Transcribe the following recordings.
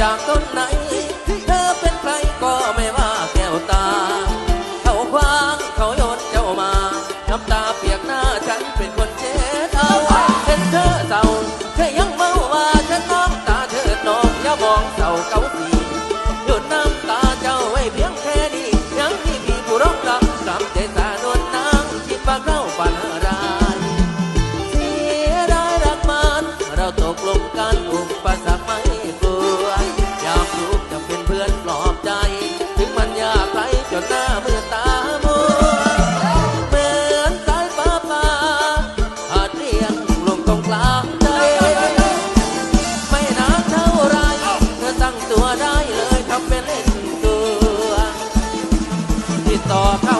จากต้นไหน เธอเป็นใครก็ไม่ว่าแก้วตา เขาคว้างเขาโยนเจ้ามา น้ำตาเปียกหน้าฉันเป็นคนเช็ดเอาเห็นเธอเศร้าเธอยังเมาว่าฉันน้องตาเธอน้องอย่ามองเศร้าเกาสีหยดน้ำตาเจ้าไว้เพียงแค่นี้ยังมีพี่ผู้ร้องรำสามใจสานวลนางคิดว่าเราปันร้ายเสียดายรักมันเราตกลงกันอุปสรรคไม Tòa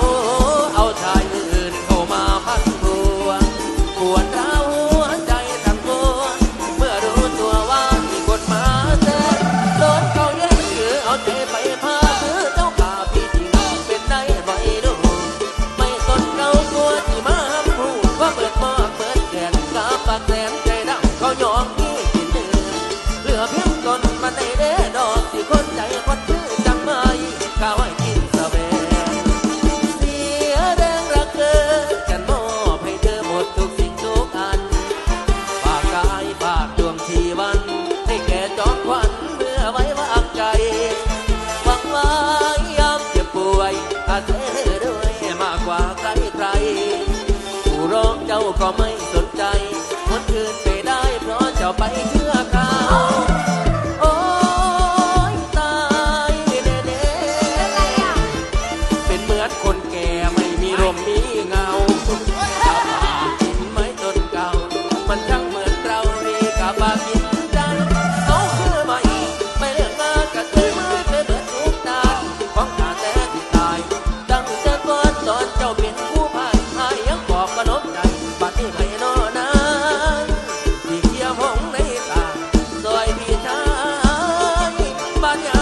ก็ไม่สนใจ คนอื่นไปได้เพราะจะไปเชื่อเขาโอ้ยตายเด้เด้เป็นเหมือนคนแก่ไม่มีร่มมีเงาชาวป่ากินไม้ต้นเก่า มันทั้ง mañana.